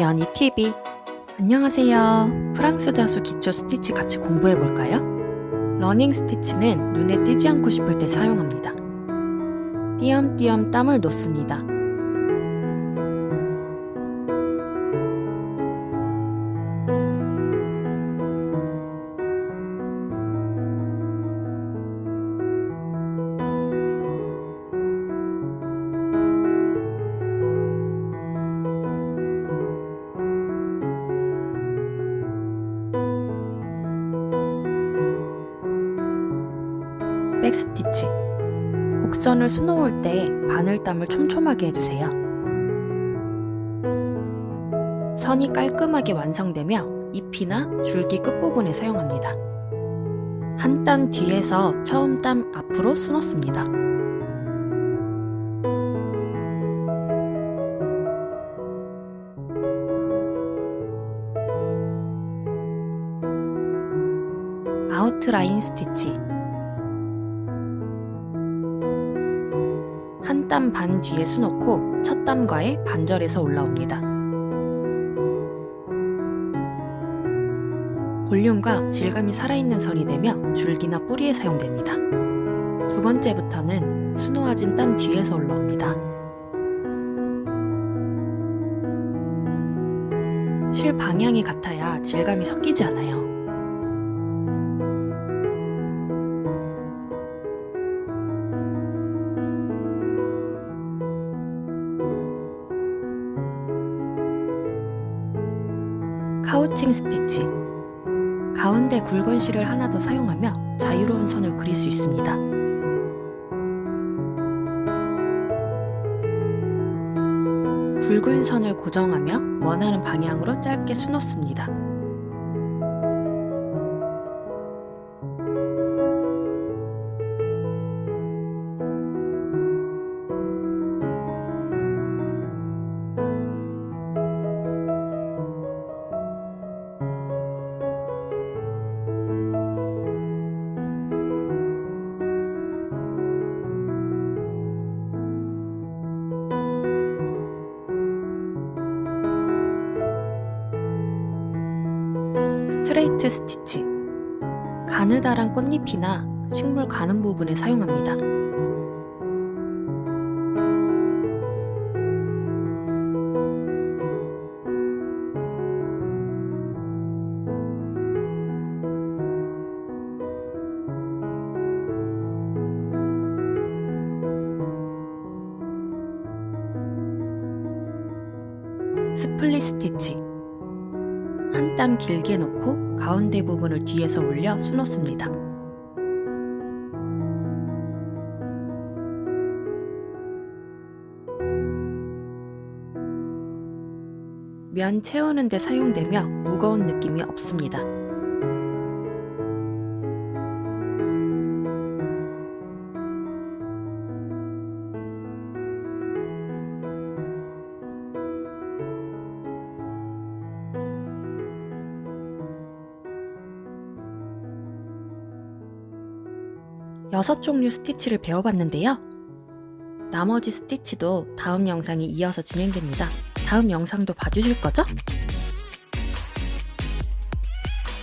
연희TV 안녕하세요. 프랑스 자수 기초 스티치 같이 공부해 볼까요? 러닝 스티치는 눈에 띄지 않고 싶을 때 사용합니다. 띄엄띄엄 땀을 놓습니다. 백스티치 곡선을 수놓을 때 바늘땀을 촘촘하게 해주세요. 선이 깔끔하게 완성되며 잎이나 줄기 끝부분에 사용합니다. 한 땀 뒤에서 처음 땀 앞으로 수놓습니다. 아웃라인 스티치 한 땀 반 뒤에 수놓고 첫 땀과의 반절에서 올라옵니다. 볼륨과 질감이 살아있는 선이 되며 줄기나 뿌리에 사용됩니다. 두 번째부터는 수놓아진 땀 뒤에서 올라옵니다. 실 방향이 같아야 질감이 섞이지 않아요. 카우칭 스티치 가운데 굵은 실을 하나 더 사용하며 자유로운 선을 그릴 수 있습니다. 굵은 선을 고정하며 원하는 방향으로 짧게 수놓습니다. 스트레이트 스티치 가느다란 꽃잎이나 식물 가는 부분에 사용합니다. 스플릿 스티치 한 땀 길게 놓고 가운데 부분을 뒤에서 올려 수놓습니다. 면 채우는 데 사용되며 무거운 느낌이 없습니다. 여섯 종류 스티치를 배워봤는데요. 나머지 스티치도 다음 영상이 이어서 진행됩니다. 다음 영상도 봐주실 거죠?